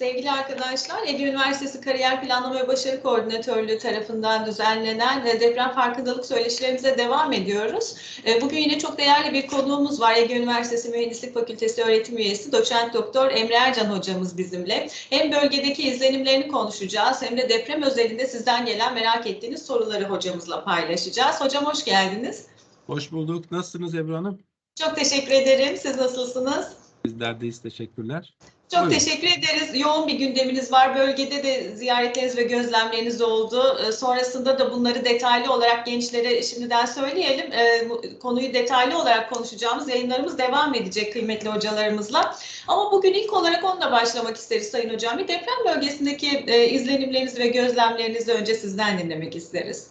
Sevgili arkadaşlar, Ege Üniversitesi Kariyer Planlama ve Başarı Koordinatörlüğü tarafından düzenlenen deprem farkındalık söyleşilerimize devam ediyoruz. E, Bugün yine çok değerli bir konuğumuz var. Ege Üniversitesi Mühendislik Fakültesi öğretim üyesi doçent doktor Emre Ercan hocamız bizimle. Hem bölgedeki izlenimlerini konuşacağız hem de deprem özelinde sizden gelen merak ettiğiniz soruları hocamızla paylaşacağız. Hocam hoş geldiniz. Hoş bulduk. Nasılsınız Ebru Hanım? Çok teşekkür ederim. Siz nasılsınız? Bizlerdeyiz. Teşekkürler. Çok Buyurun. teşekkür ederiz. Yoğun bir gündeminiz var. Bölgede de ziyaretleriniz ve gözlemleriniz oldu. Ee, Sonrasında da bunları detaylı olarak gençlere şimdiden söyleyelim. Ee, Konuyu detaylı olarak konuşacağımız yayınlarımız devam edecek kıymetli hocalarımızla. Ama bugün ilk olarak onunla başlamak isteriz Sayın Hocam. Bir deprem bölgesindeki e, izlenimlerinizi ve gözlemlerinizi önce sizden dinlemek isteriz.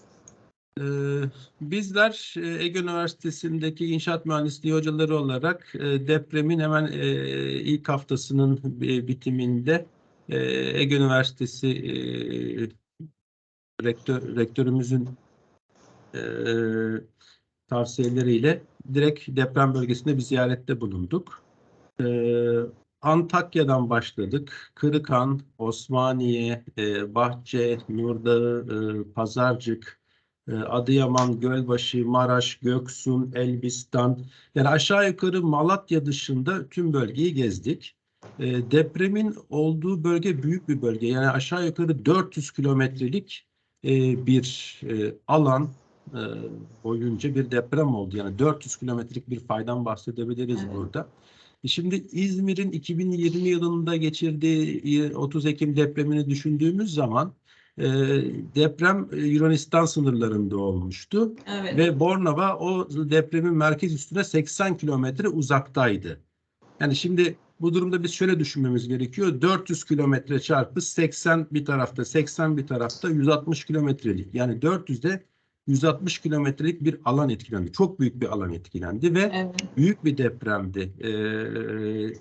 Ee, bizler e, Ege Üniversitesi'ndeki inşaat mühendisliği hocaları olarak e, depremin hemen e, ilk haftasının bi- bitiminde Ege Üniversitesi rektör, rektörümüzün tavsiyeleriyle direkt deprem bölgesinde bir ziyarette bulunduk. Antakya'dan başladık. Kırıkan, Osmaniye, Bahçe, Nurdağı, Pazarcık, Adıyaman, Gölbaşı, Maraş, Göksun, Elbistan. Yani aşağı yukarı Malatya dışında tüm bölgeyi gezdik. E, depremin olduğu bölge büyük bir bölge. Yani aşağı yukarı 400 kilometrelik e, bir e, alan e, boyunca bir deprem oldu. Yani 400 kilometrelik bir faydan bahsedebiliriz Evet. burada. Şimdi İzmir'in 2020 yılında geçirdiği 30 Ekim depremini düşündüğümüz zaman e, deprem Yunanistan sınırlarında olmuştu Evet. ve Bornova o depremin merkez üstüne 80 kilometre uzaktaydı. Yani şimdi bu durumda biz şöyle düşünmemiz gerekiyor. 400 kilometre çarpı 80 bir tarafta, 80 bir tarafta 160 kilometrelik. Yani 400'de 160 kilometrelik bir alan etkilendi. Çok büyük bir alan etkilendi ve Evet. büyük bir depremdi. Ee,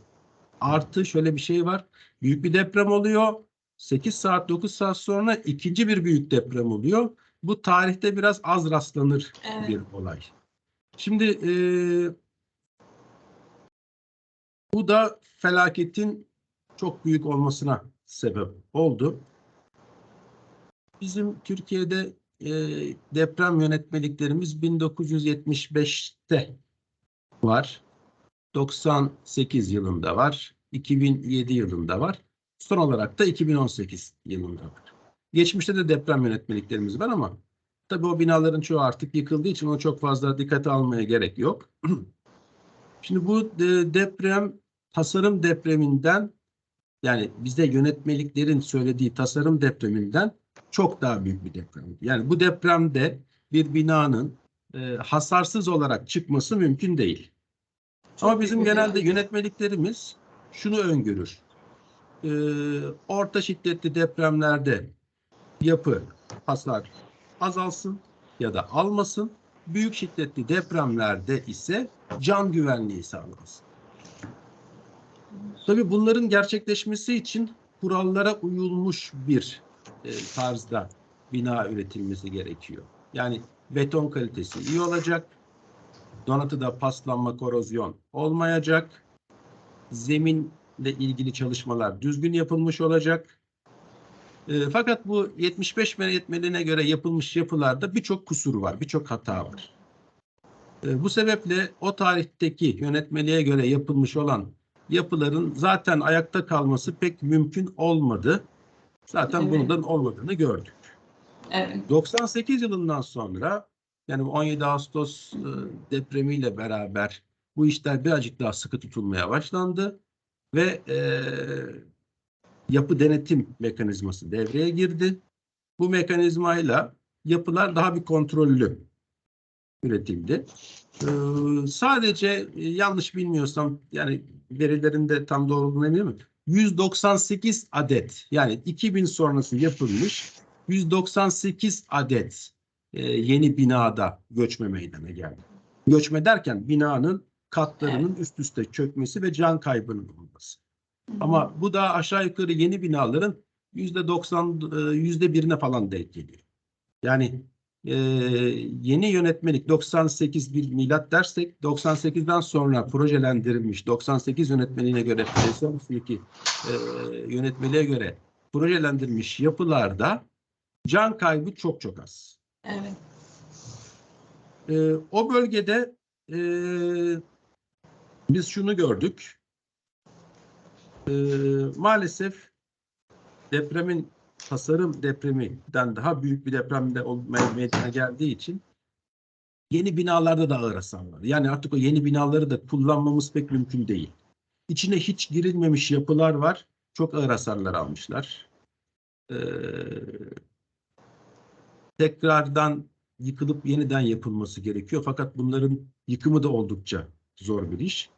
artı şöyle bir şey var. Büyük bir deprem oluyor. 8 saat 9 saat sonra ikinci bir büyük deprem oluyor. Bu tarihte biraz az rastlanır Evet. bir olay. Şimdi e, bu da felaketin çok büyük olmasına sebep oldu. Bizim Türkiye'de e, deprem yönetmeliklerimiz 1975'te var. 98 yılında var. 2007 yılında var. Son olarak da 2018 yılında var. Geçmişte de deprem yönetmeliklerimiz var ama tabii o binaların çoğu artık yıkıldığı için onu çok fazla dikkate almaya gerek yok. Şimdi bu e, deprem tasarım depreminden yani bizde yönetmeliklerin söylediği tasarım depreminden çok daha büyük bir deprem. Yani bu depremde bir binanın e, hasarsız olarak çıkması mümkün değil. Ama bizim genelde yönetmeliklerimiz şunu öngörür. E, orta şiddetli depremlerde yapı hasar azalsın ya da almasın. Büyük şiddetli depremlerde ise can güvenliği sağlansın. Tabii bunların gerçekleşmesi için kurallara uyulmuş bir e, tarzda bina üretilmesi gerekiyor. Yani beton kalitesi iyi olacak, donatıda paslanma, korozyon olmayacak, zeminle ilgili çalışmalar düzgün yapılmış olacak. E, fakat bu 75 yönetmeliğine göre yapılmış yapılarda birçok kusur var, birçok hata var. E, bu sebeple o tarihteki yönetmeliğe göre yapılmış olan yapıların zaten ayakta kalması pek mümkün olmadı. Zaten Evet. bundan olmadığını gördük. Evet. 98 yılından sonra yani 17 Ağustos e, depremiyle beraber bu işler birazcık daha sıkı tutulmaya başlandı ve e, yapı denetim mekanizması devreye girdi. Bu mekanizmayla yapılar daha bir kontrollü üretildi. Ee, sadece e, yanlış bilmiyorsam yani verilerinde tam doğru olduğunu eminim. 198 adet yani 2000 sonrası yapılmış 198 adet e, yeni binada göçme meydana geldi. Göçme derken binanın katlarının üst üste çökmesi ve can kaybının olması. Ama bu da aşağı yukarı yeni binaların yüzde 90 yüzde birine falan denk geliyor. Yani e, yeni yönetmelik 98 bir milat dersek 98'den sonra projelendirilmiş 98 yönetmeliğine göre usuldeki e, yönetmeliğe göre projelendirilmiş yapılarda can kaybı çok çok az. Evet. E, o bölgede e, biz şunu gördük. E, maalesef depremin tasarım depreminden daha büyük bir depremde olmaya meydana geldiği için yeni binalarda da ağır hasar var. Yani artık o yeni binaları da kullanmamız pek mümkün değil. İçine hiç girilmemiş yapılar var. Çok ağır hasarlar almışlar. Ee, tekrardan yıkılıp yeniden yapılması gerekiyor. Fakat bunların yıkımı da oldukça zor bir iş.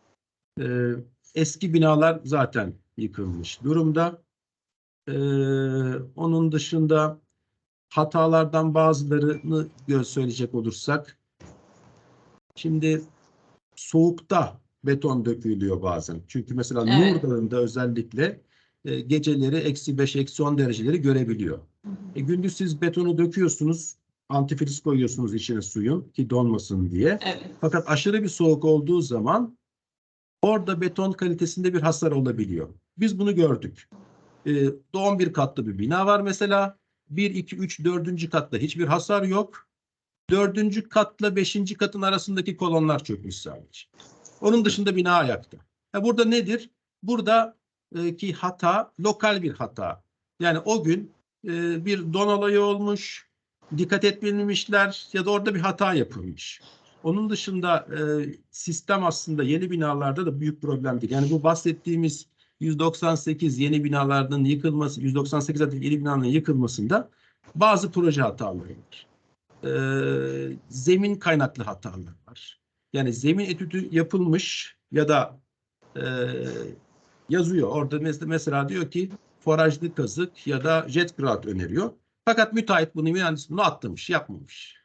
Ee, eski binalar zaten yıkılmış durumda. Ee, onun dışında hatalardan bazılarını söyleyecek olursak şimdi soğukta beton dökülüyor bazen. Çünkü mesela Evet. Nur Dağı'nda özellikle e, geceleri eksi 5, eksi 10 dereceleri görebiliyor. E, gündüz siz betonu döküyorsunuz, antifriz koyuyorsunuz içine suyun ki donmasın diye. Evet. Fakat aşırı bir soğuk olduğu zaman orada beton kalitesinde bir hasar olabiliyor. Biz bunu gördük. Ee, 11 katlı bir bina var mesela. 1, 2, 3, 4. katta hiçbir hasar yok. 4. katla 5. katın arasındaki kolonlar çökmüş sadece. Onun dışında bina ayakta. Ha, burada nedir? Burada e, hata lokal bir hata. Yani o gün e, bir don olayı olmuş, dikkat etmemişler ya da orada bir hata yapılmış. Onun dışında e, sistem aslında yeni binalarda da büyük problem değil. Yani bu bahsettiğimiz 198 yeni binalarının yıkılması, 198 adet yeni binaların yıkılmasında bazı proje hataları var. E, zemin kaynaklı hatalar var. Yani zemin etüdü yapılmış ya da e, yazıyor. Orada mes- mesela diyor ki forajlı kazık ya da jet grout öneriyor. Fakat müteahhit bunu mühendis bunu atlamış, yapmamış.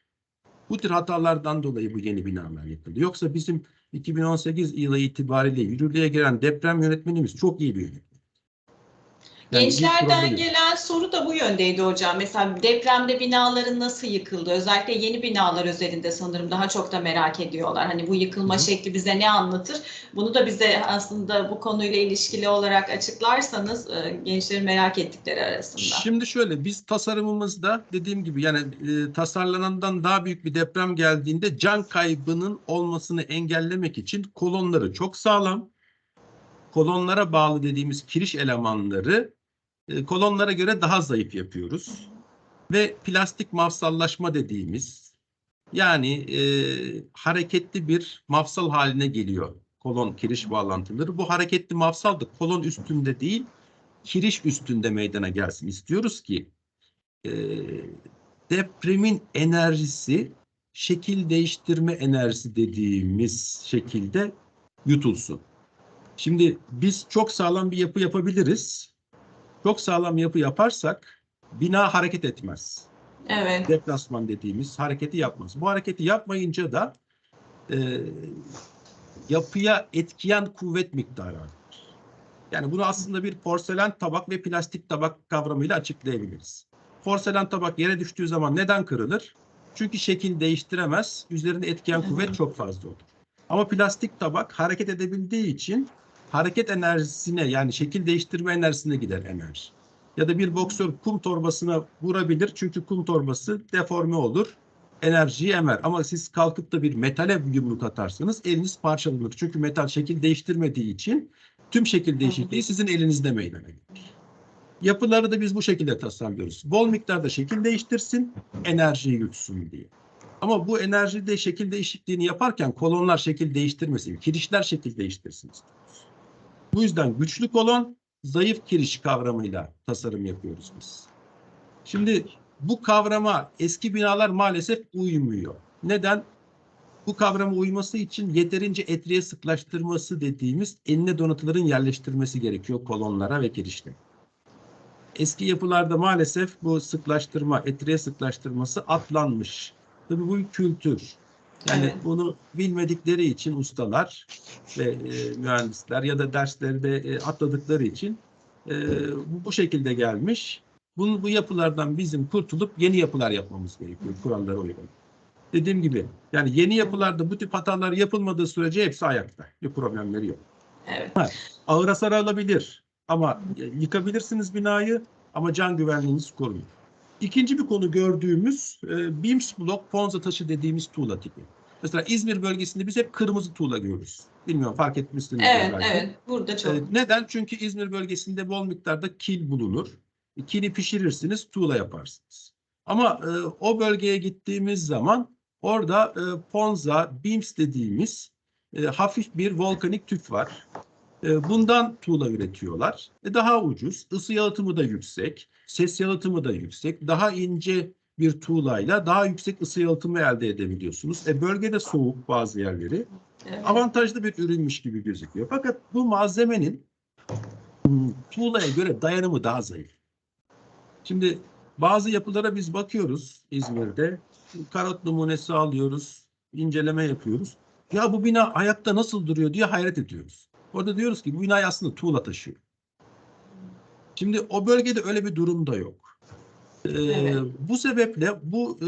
Bu tür hatalardan dolayı bu yeni binalar yapıldı. Yoksa bizim 2018 yılı itibariyle yürürlüğe giren deprem yönetmenimiz çok iyi bir yönetmen. Yani Gençlerden gelen soru da bu yöndeydi hocam. Mesela depremde binaların nasıl yıkıldı? Özellikle yeni binalar özelinde sanırım daha çok da merak ediyorlar. Hani bu yıkılma Hı hı. şekli bize ne anlatır? Bunu da bize aslında bu konuyla ilişkili olarak açıklarsanız e, gençlerin merak ettikleri arasında. Şimdi şöyle biz tasarımımızda dediğim gibi yani e, tasarlanandan daha büyük bir deprem geldiğinde can kaybının olmasını engellemek için kolonları çok sağlam. Kolonlara bağlı dediğimiz kiriş elemanları e, kolonlara göre daha zayıf yapıyoruz. Ve plastik mafsallaşma dediğimiz yani e, hareketli bir mafsal haline geliyor kolon kiriş bağlantıları. Bu hareketli mafsal da kolon üstünde değil kiriş üstünde meydana gelsin istiyoruz ki e, depremin enerjisi şekil değiştirme enerjisi dediğimiz şekilde yutulsun. Şimdi biz çok sağlam bir yapı yapabiliriz. Çok sağlam yapı yaparsak bina hareket etmez. Evet. Deplasman dediğimiz hareketi yapmaz. Bu hareketi yapmayınca da e, yapıya etkiyen kuvvet miktarı artar. Yani bunu aslında bir porselen tabak ve plastik tabak kavramıyla açıklayabiliriz. Porselen tabak yere düştüğü zaman neden kırılır? Çünkü şekil değiştiremez. Üzerinde etkiyen kuvvet çok fazla olur. Ama plastik tabak hareket edebildiği için hareket enerjisine yani şekil değiştirme enerjisine gider enerji. Ya da bir boksör kum torbasına vurabilir çünkü kum torbası deforme olur. Enerjiyi emer. Ama siz kalkıp da bir metale yumruk atarsanız eliniz parçalanır. Çünkü metal şekil değiştirmediği için tüm şekil değişikliği sizin elinizde meydana gelir. Yapıları da biz bu şekilde tasarlıyoruz. Bol miktarda şekil değiştirsin, enerjiyi yutsun diye. Ama bu enerjide şekil değişikliğini yaparken kolonlar şekil değiştirmesin, kirişler şekil değiştirsin. Bu yüzden güçlü kolon, zayıf kiriş kavramıyla tasarım yapıyoruz biz. Şimdi bu kavrama eski binalar maalesef uymuyor. Neden? Bu kavrama uyması için yeterince etriye sıklaştırması dediğimiz enine donatıların yerleştirmesi gerekiyor kolonlara ve kirişlere. Eski yapılarda maalesef bu sıklaştırma, etriye sıklaştırması atlanmış. Tabii bu kültür. Yani Evet. bunu bilmedikleri için ustalar ve e, mühendisler ya da derslerde e, atladıkları için e, bu, bu şekilde gelmiş. Bu, bu yapılardan bizim kurtulup yeni yapılar yapmamız gerekiyor kurallara uygun. Dediğim gibi yani yeni yapılarda bu tip hatalar yapılmadığı sürece hepsi ayakta. Bir problemleri yok. Evet. Ağır hasar alabilir ama yıkabilirsiniz binayı ama can güvenliğiniz korunuyor. İkinci bir konu gördüğümüz e, beams block ponza taşı dediğimiz tuğla tipi. Mesela İzmir bölgesinde biz hep kırmızı tuğla görürüz. Bilmiyorum fark etmişsiniz. Evet, evet. Burada çok. Ee, neden? Çünkü İzmir bölgesinde bol miktarda kil bulunur. E, Kili pişirirsiniz, tuğla yaparsınız. Ama e, o bölgeye gittiğimiz zaman orada e, Ponza, Bims dediğimiz e, hafif bir volkanik tüp var. E, bundan tuğla üretiyorlar. E, daha ucuz, ısı yalıtımı da yüksek, ses yalıtımı da yüksek, daha ince bir tuğlayla daha yüksek ısı yalıtımı elde edebiliyorsunuz. E, bölgede soğuk bazı yerleri Evet. avantajlı bir ürünmüş gibi gözüküyor. Fakat bu malzemenin hmm, tuğlaya göre dayanımı daha zayıf. Şimdi bazı yapılara biz bakıyoruz İzmir'de. Karot numunesi alıyoruz, inceleme yapıyoruz. Ya bu bina ayakta nasıl duruyor diye hayret ediyoruz. Orada diyoruz ki bu bina aslında tuğla taşıyor. Şimdi o bölgede öyle bir durum da yok. Ee, Evet. Bu sebeple bu e,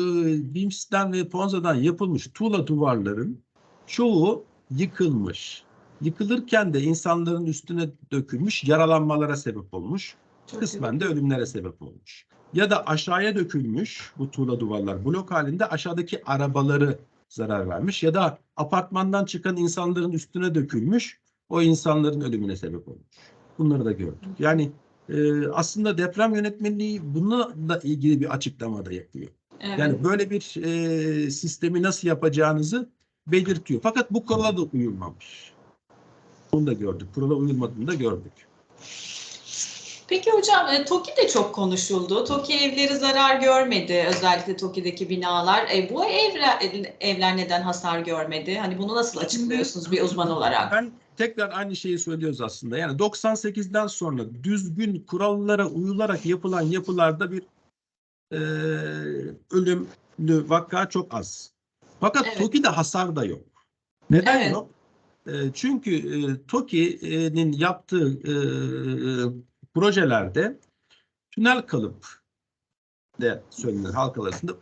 BIMS'ten ve Ponza'dan yapılmış tuğla duvarların çoğu yıkılmış. Yıkılırken de insanların üstüne dökülmüş yaralanmalara sebep olmuş. Çok Kısmen de ölümlere sebep olmuş. Ya da aşağıya dökülmüş bu tuğla duvarlar blok halinde aşağıdaki arabaları zarar vermiş. Ya da apartmandan çıkan insanların üstüne dökülmüş o insanların ölümüne sebep olmuş. Bunları da gördük. Yani e, aslında deprem yönetmenliği bununla ilgili bir açıklama da yapıyor. Evet. Yani böyle bir e, sistemi nasıl yapacağınızı belirtiyor. Fakat bu kurala da uyulmamış. Bunu da gördük. Kurala uyulmadığını da gördük. Peki hocam e, TOKİ de çok konuşuldu. TOKİ evleri zarar görmedi. Özellikle TOKİ'deki binalar. E, bu evler, evler neden hasar görmedi? Hani bunu nasıl açıklıyorsunuz bir uzman olarak? Ben tekrar aynı şeyi söylüyoruz aslında. Yani 98'den sonra düzgün kurallara uyularak yapılan yapılarda bir e, ölümlü vaka çok az. Fakat Evet. TOKİ'de hasar da yok. Neden Evet. yok? E, çünkü e, TOKİ'nin yaptığı e, projelerde tünel kalıp de söylenir halk arasında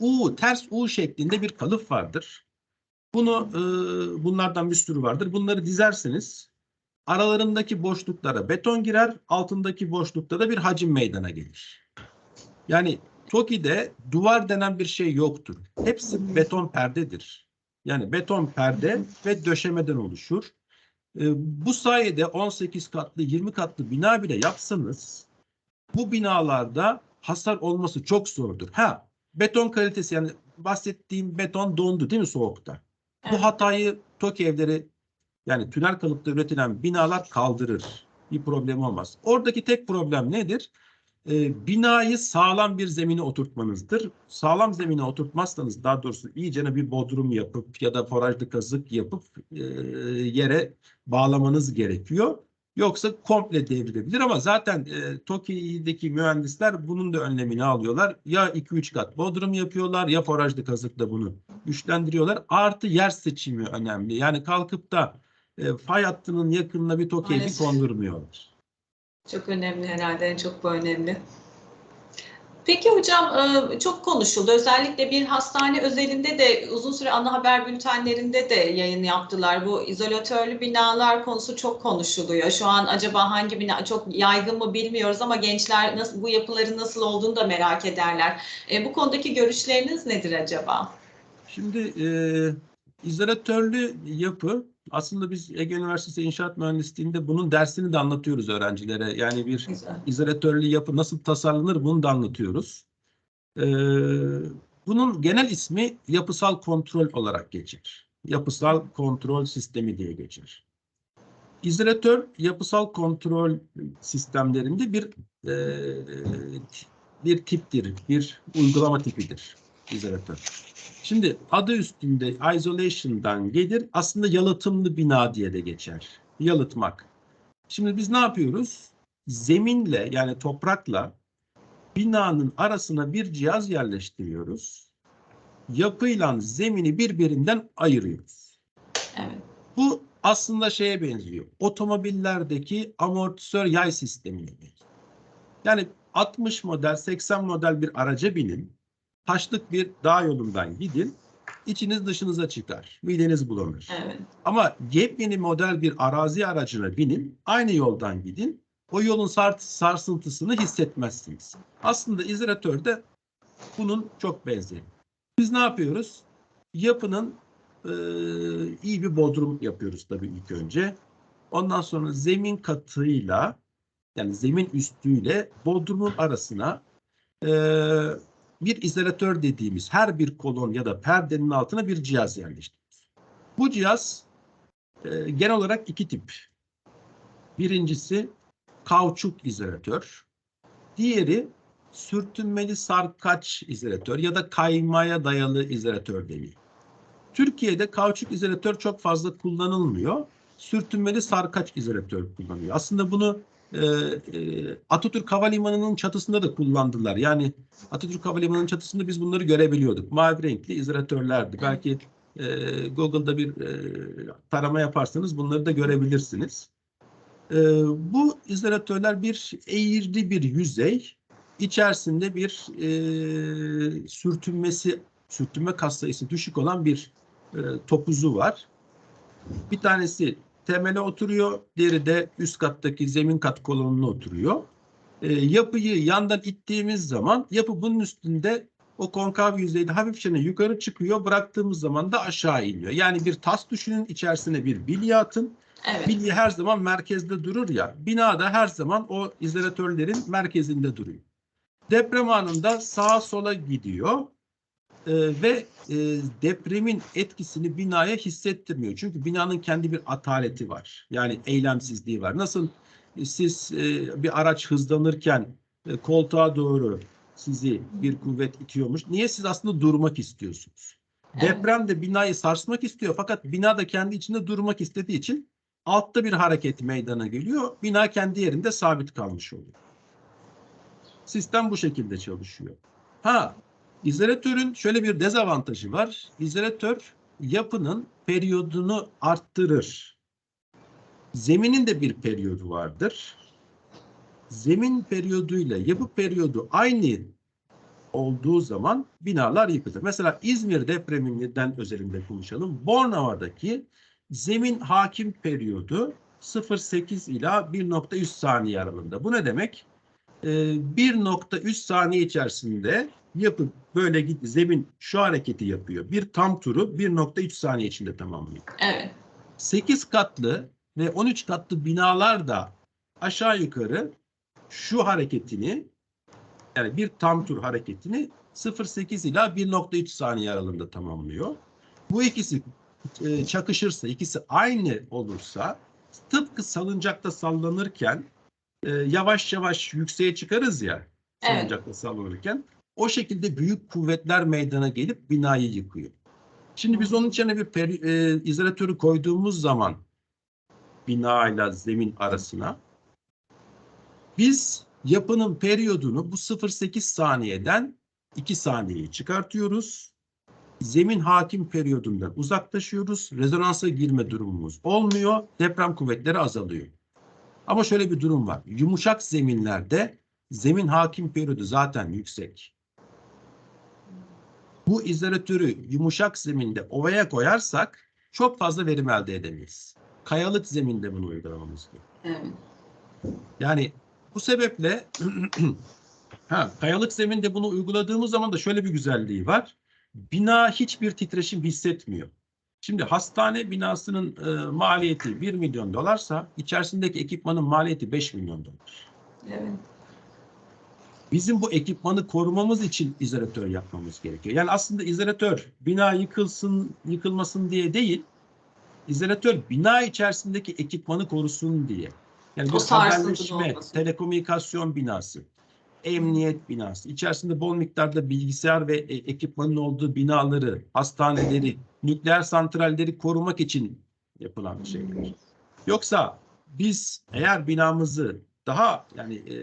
U, ters U şeklinde bir kalıp vardır. Bunu e, bunlardan bir sürü vardır. Bunları dizersiniz. Aralarındaki boşluklara beton girer, altındaki boşlukta da bir hacim meydana gelir. Yani TOKİ'de duvar denen bir şey yoktur. Hepsi beton perdedir. Yani beton perde ve döşemeden oluşur. E, bu sayede 18 katlı, 20 katlı bina bile yapsanız bu binalarda hasar olması çok zordur. Ha, beton kalitesi yani bahsettiğim beton dondu değil mi soğukta? Bu hatayı TOKİ evleri yani tünel kalıpta üretilen binalar kaldırır. Bir problem olmaz. Oradaki tek problem nedir? Ee, binayı sağlam bir zemine oturtmanızdır. Sağlam zemine oturtmazsanız daha doğrusu iyicene bir bodrum yapıp ya da forajlı kazık yapıp e, yere bağlamanız gerekiyor. Yoksa komple devrilebilir ama zaten e, TOKİ'deki mühendisler bunun da önlemini alıyorlar. Ya 2-3 kat bodrum yapıyorlar ya forajlı kazıkla bunu güçlendiriyorlar. Artı yer seçimi önemli. Yani kalkıp da e, fay hattının yakınına bir TOKİ evi Maalesef. kondurmuyorlar. Çok önemli herhalde, en çok bu önemli. Peki hocam e, çok konuşuldu. Özellikle bir hastane özelinde de uzun süre ana haber bültenlerinde de yayın yaptılar. Bu izolatörlü binalar konusu çok konuşuluyor. Şu an acaba hangi bina çok yaygın mı bilmiyoruz ama gençler nasıl bu yapıların nasıl olduğunu da merak ederler. E, bu konudaki görüşleriniz nedir acaba? Şimdi e, izolatörlü yapı aslında biz Ege Üniversitesi İnşaat Mühendisliği'nde bunun dersini de anlatıyoruz öğrencilere. Yani bir Güzel. izolatörlü yapı nasıl tasarlanır bunu da anlatıyoruz. Ee, bunun genel ismi yapısal kontrol olarak geçer. Yapısal kontrol sistemi diye geçer. İzolatör yapısal kontrol sistemlerinde bir e, bir tiptir, bir uygulama tipidir izolatör. Şimdi adı üstünde isolation'dan gelir. Aslında yalıtımlı bina diye de geçer. Yalıtmak. Şimdi biz ne yapıyoruz? zeminle yani toprakla binanın arasına bir cihaz yerleştiriyoruz. Yapıyla zemini birbirinden ayırıyoruz. Evet. Bu aslında şeye benziyor. Otomobillerdeki amortisör yay sistemine benziyor. Yani 60 model, 80 model bir araca binin. Taşlık bir dağ yolundan gidin. İçiniz dışınıza çıkar. Mideniz bulanır. Evet. Ama yepyeni model bir arazi aracına binin. Aynı yoldan gidin. O yolun sar- sarsıntısını hissetmezsiniz. Aslında izolatör de bunun çok benzeri. Biz ne yapıyoruz? Yapının eee, iyi bir bodrum yapıyoruz tabii ilk önce. Ondan sonra zemin katıyla yani zemin üstüyle bodrumun arasına eee, bir izolatör dediğimiz her bir kolon ya da perdenin altına bir cihaz yerleştiriyoruz. Bu cihaz eee, genel olarak iki tip. Birincisi kauçuk izolatör. Diğeri sürtünmeli sarkaç izolatör ya da kaymaya dayalı izolatör deniyor. Türkiye'de kauçuk izolatör çok fazla kullanılmıyor. Sürtünmeli sarkaç izolatör kullanıyor. Aslında bunu e, e, Atatürk Havalimanı'nın çatısında da kullandılar. Yani Atatürk Havalimanı'nın çatısında biz bunları görebiliyorduk. Mavi renkli izolatörlerdi. Belki e, Google'da bir e, tarama yaparsanız bunları da görebilirsiniz. E, bu izolatörler bir eğri bir yüzey. İçerisinde bir e, sürtünmesi, sürtünme kas sayısı düşük olan bir e, topuzu var. Bir tanesi temele oturuyor, diğeri de üst kattaki zemin kat kolonuna oturuyor. E, yapıyı yandan ittiğimiz zaman yapı bunun üstünde o konkav yüzeyde hafifçe yukarı çıkıyor, bıraktığımız zaman da aşağı iniyor. Yani bir tas düşünün, içerisine bir bilye atın. Evet. Bilye her zaman merkezde durur ya. Binada her zaman o izolatörlerin merkezinde duruyor. Deprem anında sağa sola gidiyor Ee, ve e, depremin etkisini binaya hissettirmiyor. Çünkü binanın kendi bir ataleti var. Yani eylemsizliği var. Nasıl e, siz e, bir araç hızlanırken e, koltuğa doğru sizi bir kuvvet itiyormuş. Niye siz aslında durmak istiyorsunuz? Evet. Deprem de binayı sarsmak istiyor fakat bina da kendi içinde durmak istediği için altta bir hareket meydana geliyor. Bina kendi yerinde sabit kalmış oluyor. Sistem bu şekilde çalışıyor. Ha, izolatörün şöyle bir dezavantajı var. İzolatör yapının periyodunu arttırır. Zeminin de bir periyodu vardır. Zemin periyoduyla yapı periyodu aynı olduğu zaman binalar yıkılır. Mesela İzmir depreminden özelinde konuşalım. Bornova'daki zemin hakim periyodu 0.8 ila 1.3 saniye aralığında. Bu ne demek? Ee, 1.3 saniye içerisinde yapı böyle git zemin şu hareketi yapıyor. Bir tam turu 1.3 saniye içinde tamamlıyor. Evet. 8 katlı ve 13 katlı binalar da aşağı yukarı şu hareketini yani bir tam tur hareketini 0.8 ila 1.3 saniye aralığında tamamlıyor. Bu ikisi e, çakışırsa, ikisi aynı olursa tıpkı salıncakta sallanırken e, yavaş yavaş yükseğe çıkarız ya Evet. salıncakta sallanırken o şekilde büyük kuvvetler meydana gelip binayı yıkıyor. Şimdi biz onun içine bir peri, e, izolatörü koyduğumuz zaman bina ile zemin arasına biz yapının periyodunu bu 0.8 saniyeden 2 saniyeye çıkartıyoruz. Zemin hakim periyodundan uzaklaşıyoruz. Rezonansa girme durumumuz olmuyor. Deprem kuvvetleri azalıyor. Ama şöyle bir durum var. Yumuşak zeminlerde zemin hakim periyodu zaten yüksek. Bu izolatörü yumuşak zeminde ovaya koyarsak çok fazla verim elde edemeyiz. Kayalık zeminde bunu uygulamamız gerekiyor. Evet. Yani bu sebeple ha, kayalık zeminde bunu uyguladığımız zaman da şöyle bir güzelliği var. Bina hiçbir titreşim hissetmiyor. Şimdi hastane binasının e, maliyeti 1 milyon dolarsa içerisindeki ekipmanın maliyeti 5 milyon dolar. Evet. Bizim bu ekipmanı korumamız için izolatör yapmamız gerekiyor. Yani aslında izolatör bina yıkılsın, yıkılmasın diye değil, izolatör bina içerisindeki ekipmanı korusun diye. Yani bir sarsıntılı haberleşme, telekomünikasyon binası, emniyet binası, içerisinde bol miktarda bilgisayar ve e, ekipmanın olduğu binaları, hastaneleri, nükleer santralleri korumak için yapılan şeyler. Yoksa biz eğer binamızı daha yani e,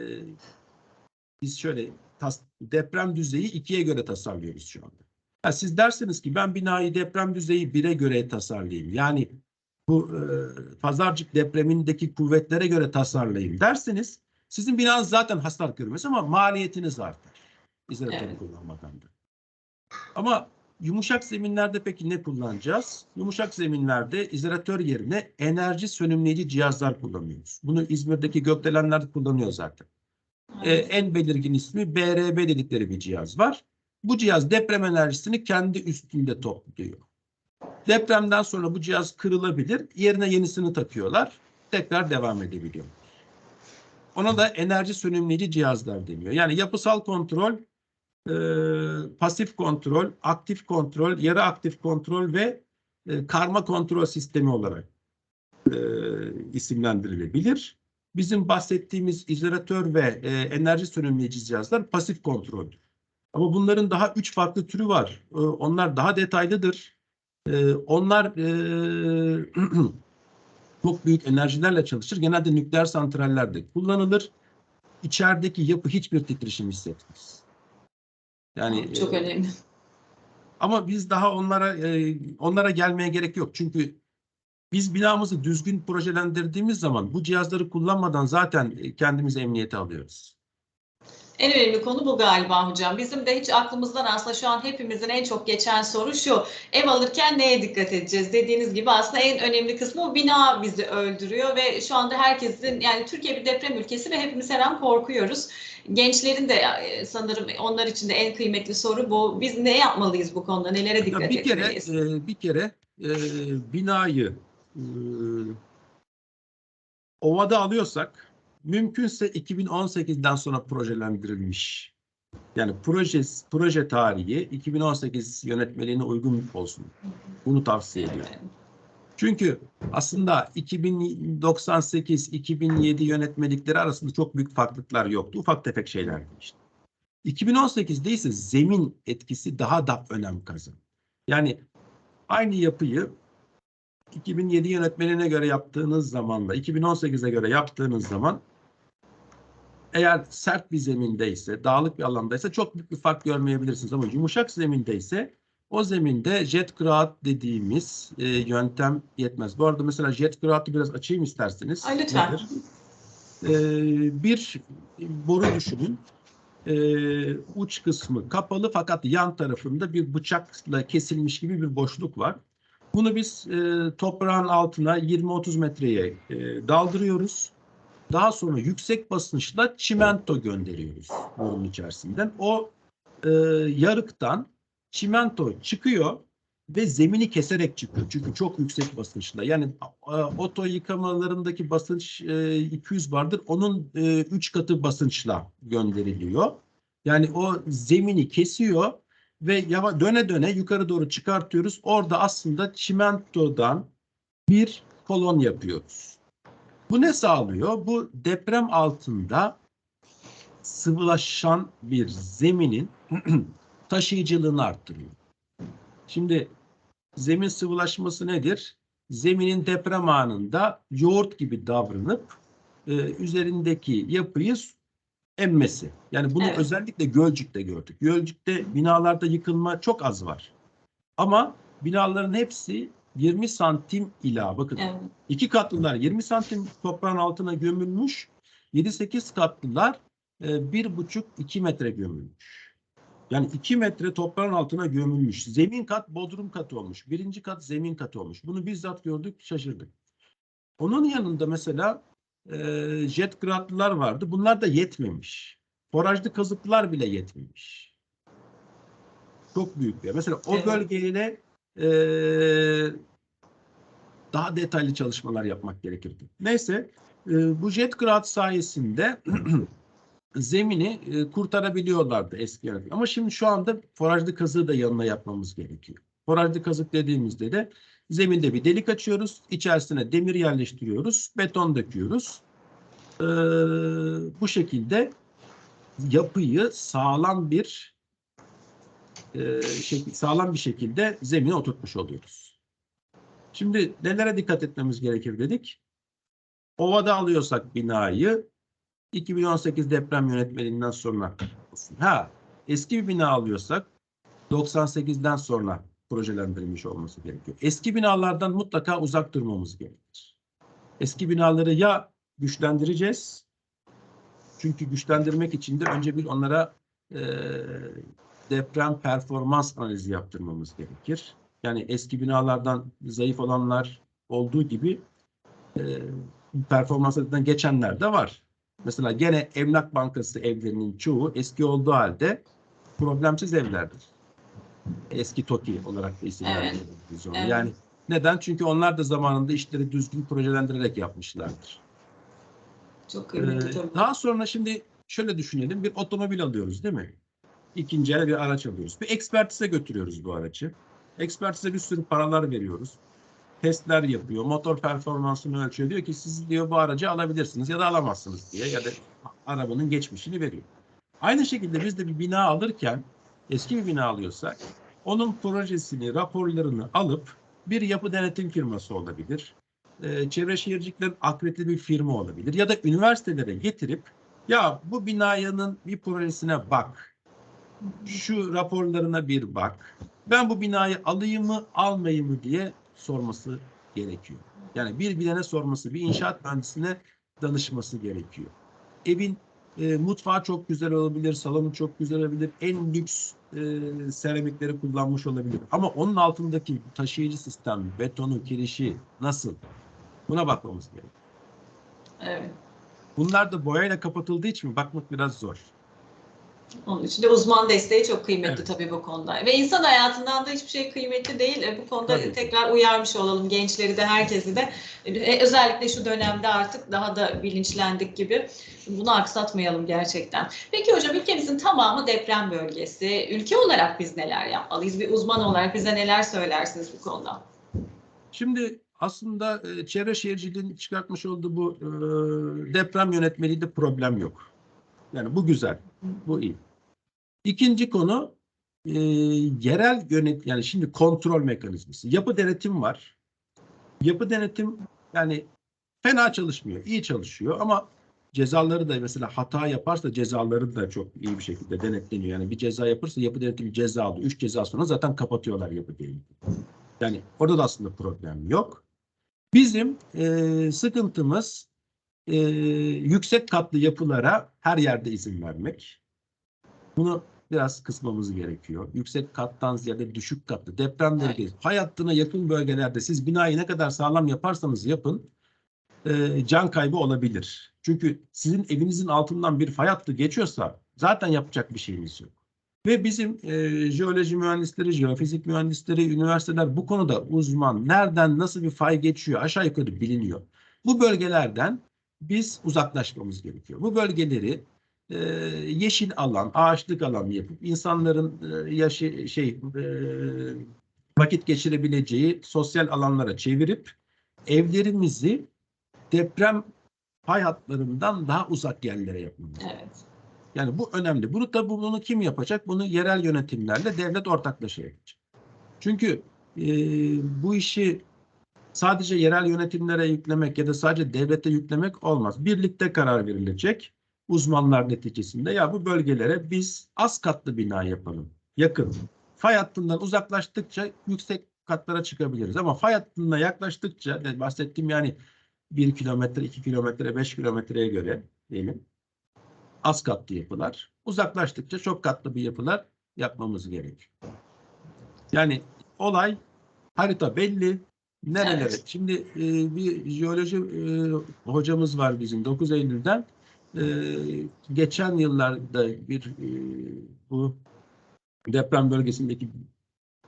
biz şöyle tas- deprem düzeyi ikiye göre tasarlıyoruz şu anda. Ha, siz dersiniz ki ben binayı deprem düzeyi bire göre tasarlayayım. Yani bu e, Pazarcık depremindeki kuvvetlere göre tasarlayayım derseniz Sizin binanız zaten hasar görmez ama maliyetiniz artar. İzolatörü Evet. kullanmadan da. Ama yumuşak zeminlerde peki ne kullanacağız? Yumuşak zeminlerde izolatör yerine enerji sönümleyici cihazlar kullanıyoruz. Bunu İzmir'deki gökdelenler kullanıyor zaten. Ee, en belirgin ismi BRB dedikleri bir cihaz var. Bu cihaz deprem enerjisini kendi üstünde topluyor. Depremden sonra bu cihaz kırılabilir. Yerine yenisini takıyorlar. Tekrar devam edebiliyor. Ona da enerji sönümleyici cihazlar deniyor. Yani yapısal kontrol, e, pasif kontrol, aktif kontrol, yarı aktif kontrol ve e, karma kontrol sistemi olarak e, isimlendirilebilir. Bizim bahsettiğimiz izolatör ve e, enerji sönümleyici cihazlar pasif kontrol. Ama bunların daha üç farklı türü var. E, onlar daha detaylıdır. E, onlar e, çok büyük enerjilerle çalışır. Genelde nükleer santrallerde kullanılır. İçerideki yapı hiçbir titreşim hissetmez. Yani Çok e, önemli. ama biz daha onlara e, onlara gelmeye gerek yok. Çünkü biz binamızı düzgün projelendirdiğimiz zaman bu cihazları kullanmadan zaten e, kendimizi emniyete alıyoruz. En önemli konu bu galiba hocam. Bizim de hiç aklımızdan aslında şu an hepimizin en çok geçen soru şu. Ev alırken neye dikkat edeceğiz? Dediğiniz gibi aslında en önemli kısmı o bina bizi öldürüyor ve şu anda herkesin yani Türkiye bir deprem ülkesi ve hepimiz her an korkuyoruz. Gençlerin de e, sanırım onlar için de en kıymetli soru bu. Biz ne yapmalıyız bu konuda? Nelere Ya dikkat bir kere etmeliyiz? e, bir kere e, binayı ovada alıyorsak mümkünse 2018'den sonra projelendirilmiş. Yani proje proje tarihi 2018 yönetmeliğine uygun olsun. Bunu tavsiye ediyorum. Çünkü aslında 2098-2007 yönetmelikleri arasında çok büyük farklılıklar yoktu. Ufak tefek şeylerdi işte. 2018'de ise zemin etkisi daha da önem kazandı. Yani aynı yapıyı 2007 yönetmeliğine göre yaptığınız zamanla 2018'e göre yaptığınız zaman eğer sert bir zemindeyse, dağlık bir alandaysa çok büyük bir fark görmeyebilirsiniz ama yumuşak zemindeyse o zeminde jet grout dediğimiz e, yöntem yetmez. Bu arada mesela jet grout'u biraz açayım isterseniz. Ay, lütfen. Nedir? E, bir boru düşünün. E, uç kısmı kapalı fakat yan tarafında bir bıçakla kesilmiş gibi bir boşluk var. Bunu biz e, toprağın altına 20-30 metreye e, daldırıyoruz. Daha sonra yüksek basınçla çimento gönderiyoruz borunun içerisinden. O e, yarıktan çimento çıkıyor ve zemini keserek çıkıyor. Çünkü çok yüksek basınçla. Yani e, oto yıkamalarındaki basınç e, 200 bardır. Onun 3 katı basınçla gönderiliyor. Yani o zemini kesiyor ve yava, döne döne yukarı doğru çıkartıyoruz. Orada aslında çimentodan bir kolon yapıyoruz. Bu ne sağlıyor? Bu deprem altında sıvılaşan bir zeminin taşıyıcılığını arttırıyor. Şimdi zemin sıvılaşması nedir? Zeminin deprem anında yoğurt gibi davranıp e, üzerindeki yapıyı emmesi. Yani bunu Evet. özellikle Gölcük'te gördük. Gölcük'te binalarda yıkılma çok az var. Ama binaların hepsi 20 santim ila bakın Evet. iki katlılar 20 santim toprağın altına gömülmüş. 7-8 katlılar e, 1,5-2 metre gömülmüş. Yani 2 metre toprağın altına gömülmüş. Zemin kat bodrum katı olmuş. Birinci kat zemin katı olmuş. Bunu bizzat gördük şaşırdık. Onun yanında mesela e, jet gradlar vardı. Bunlar da yetmemiş. Forajlı kazıklar bile yetmemiş. Çok büyük bir. Mesela o Evet. bölgeyle e, daha detaylı çalışmalar yapmak gerekirdi. Neyse e, bu jet grad sayesinde zemini e, kurtarabiliyorlardı eski yönetim. Ama şimdi şu anda forajlı kazığı da yanına yapmamız gerekiyor. Forajlı kazık dediğimizde de zeminde bir delik açıyoruz. içerisine demir yerleştiriyoruz. Beton döküyoruz. E, bu şekilde yapıyı sağlam bir e, sağlam bir şekilde zemine oturtmuş oluyoruz. Şimdi nelere dikkat etmemiz gerekir dedik. Ovada alıyorsak binayı 2018 deprem yönetmeliğinden sonra. Ha eski bir bina alıyorsak 98'den sonra projelendirilmiş olması gerekiyor. Eski binalardan mutlaka uzak durmamız gerekir. Eski binaları ya güçlendireceğiz Çünkü güçlendirmek için de önce bir onlara e, deprem performans analizi yaptırmamız gerekir. Yani eski binalardan zayıf olanlar olduğu gibi e, performanslardan geçenler de var. Mesela gene Emlak Bankası evlerinin çoğu eski olduğu halde problemsiz evlerdir. Eski TOKİ olarak da isim Evet. Evet. Yani neden? Çünkü onlar da zamanında işleri düzgün projelendirerek yapmışlardır. Çok Ee, kıymetli tabii. daha sonra şimdi şöyle düşünelim. Bir otomobil alıyoruz değil mi? İkinci el bir araç alıyoruz. Bir ekspertize götürüyoruz bu aracı. Ekspertize bir sürü paralar veriyoruz. Testler yapıyor. Motor performansını ölçüyor. Diyor ki siz diyor bu aracı alabilirsiniz ya da alamazsınız diye ya da arabanın geçmişini veriyor. Aynı şekilde biz de bir bina alırken eski bir bina alıyorsak onun projesini, raporlarını alıp bir yapı denetim firması olabilir. Ee, çevre şehirciliklerin akreditli bir firma olabilir. Ya da üniversitelere getirip ya bu binanın bir projesine bak. Şu raporlarına bir bak. Ben bu binayı alayım mı almayayım mı diye sorması gerekiyor. Yani bir bilene sorması, bir inşaat mühendisine danışması gerekiyor. Evin e, mutfağı çok güzel olabilir, salonu çok güzel olabilir, en lüks e, seramikleri kullanmış olabilir. Ama onun altındaki taşıyıcı sistem, betonu, kirişi nasıl? Buna bakmamız gerekiyor. Evet. Bunlar da boyayla kapatıldığı için bakmak biraz zor. Onun için de uzman desteği çok kıymetli Evet. tabii bu konuda. Ve insan hayatından da hiçbir şey kıymetli değil. E, Bu konuda Tabii tekrar uyarmış olalım gençleri de herkesi de. E, Özellikle şu dönemde artık daha da bilinçlendik gibi. Bunu aksatmayalım gerçekten. Peki hocam ülkemizin tamamı deprem bölgesi. Ülke olarak biz neler yapmalıyız? Bir uzman olarak bize neler söylersiniz bu konuda? Şimdi aslında e, çevre şehirciliğin çıkartmış olduğu bu e, deprem yönetmeliğinde problem yok. Yani bu güzel, bu iyi. İkinci konu e, yerel yönet yani şimdi kontrol mekanizması. Yapı denetim var. Yapı denetim yani fena çalışmıyor, iyi çalışıyor ama cezaları da mesela hata yaparsa cezaları da çok iyi bir şekilde denetleniyor. Yani bir ceza yaparsa yapı denetimi ceza alıyor. Üç ceza sonra zaten kapatıyorlar yapı denetimi. Yani orada da aslında problem yok. Bizim e, sıkıntımız e, yüksek katlı yapılara her yerde izin vermek. Bunu biraz kısmamız gerekiyor. Yüksek kattan ziyade düşük katlı deprem bölgesi. Hattına yakın bölgelerde siz binayı ne kadar sağlam yaparsanız yapın e, can kaybı olabilir. Çünkü sizin evinizin altından bir fay hattı geçiyorsa zaten yapacak bir şeyiniz yok. Ve bizim e, jeoloji mühendisleri, jeofizik mühendisleri, üniversiteler bu konuda uzman. Nereden nasıl bir fay geçiyor aşağı yukarı biliniyor. Bu bölgelerden biz uzaklaşmamız gerekiyor. Bu bölgeleri e, yeşil alan, ağaçlık alan yapıp insanların e, yaşı şey e, vakit geçirebileceği sosyal alanlara çevirip evlerimizi deprem fay hatlarından daha uzak yerlere yapmamız Evet. yani bu önemli. Bunu da bunu kim yapacak? Bunu yerel yönetimlerle devlet ortaklaşa yapacak. Çünkü e, bu işi sadece yerel yönetimlere yüklemek ya da sadece devlete yüklemek olmaz. Birlikte karar verilecek uzmanlar neticesinde ya bu bölgelere biz az katlı bina yapalım. Yakın. Fay hattından uzaklaştıkça yüksek katlara çıkabiliriz. Ama fay hattına yaklaştıkça bahsettiğim yani 1 kilometre, 2 kilometre, 5 kilometreye göre diyelim az katlı yapılar. Uzaklaştıkça çok katlı bir yapılar yapmamız gerekiyor. Yani olay harita belli. Nerelere? Evet. Şimdi e, bir jeoloji e, hocamız var bizim 9 Eylül'den. E, geçen yıllarda bir e, bu deprem bölgesindeki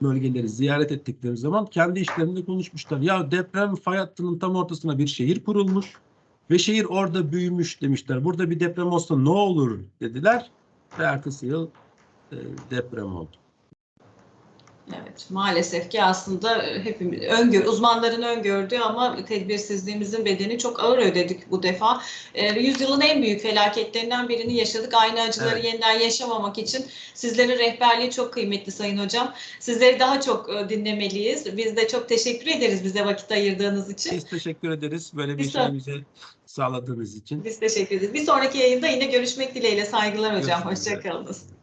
bölgeleri ziyaret ettikleri zaman kendi işlerinde konuşmuşlar. Ya deprem fay hattının tam ortasına bir şehir kurulmuş. Ve şehir orada büyümüş demişler. Burada bir deprem olsa ne olur dediler. Ve ertesi yıl e, deprem oldu. Evet, maalesef ki aslında hepimiz öngör, uzmanların öngördüğü ama tedbirsizliğimizin bedeni çok ağır ödedik bu defa. E, yüzyılın en büyük felaketlerinden birini yaşadık. Aynı acıları Evet. yeniden yaşamamak için sizlerin rehberliği çok kıymetli Sayın Hocam. Sizleri daha çok e, dinlemeliyiz. Biz de çok teşekkür ederiz bize vakit ayırdığınız için. Biz teşekkür ederiz böyle bir Biz bize sağladığınız için. Biz teşekkür ederiz. Bir sonraki yayında yine görüşmek dileğiyle. Saygılar hocam. Hoşçakalınız.